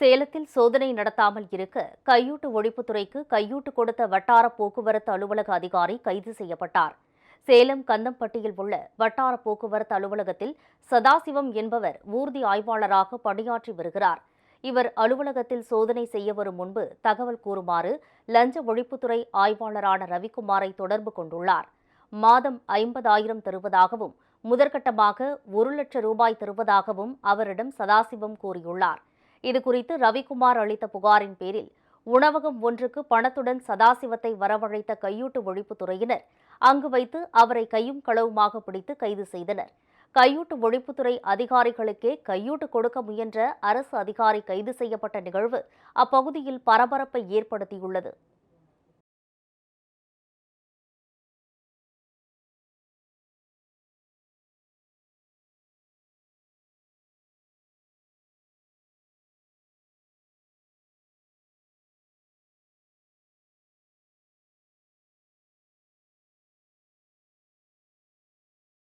சேலத்தில் சோதனை நடத்தாமல் இருக்க கையூட்டு ஒழிப்புத்துறைக்கு கையூட்டு கொடுத்த வட்டார போக்குவரத்து அலுவலக அதிகாரி கைது செய்யப்பட்டார். சேலம் கந்தம்பட்டியில் உள்ள வட்டார போக்குவரத்து அலுவலகத்தில் சதாசிவம் என்பவர் ஊர்தி ஆய்வாளராக பணியாற்றி வருகிறார். இவர் அலுவலகத்தில் சோதனை செய்ய வரும் முன்பு தகவல் கூறுமாறு லஞ்ச ஒழிப்புத்துறை ஆய்வாளரான ரவிக்குமாரை தொடர்பு கொண்டுள்ளார். மாதம் ஐம்பதாயிரம் தருவதாகவும் முதற்கட்டமாக ஒரு லட்சம் ரூபாய் தருவதாகவும் அவரிடம் சதாசிவம் கூறியுள்ளார். இதுகுறித்து ரவிக்குமார் அளித்த புகாரின் பேரில் உணவகம் ஒன்றுக்கு பணத்துடன் சதாசிவத்தை வரவழைத்த கையூட்டு ஒழிப்புத்துறையினர் அங்கு வைத்து அவரை கையும் களவுமாக பிடித்து கைது செய்தனர். கையூட்டு ஒழிப்புத்துறை அதிகாரிகளுக்கே கையூட்டு கொடுக்க முயன்ற அரசு அதிகாரி கைது செய்யப்பட்ட நிகழ்வு அப்பகுதியில் பரபரப்பை ஏற்படுத்தியுள்ளது.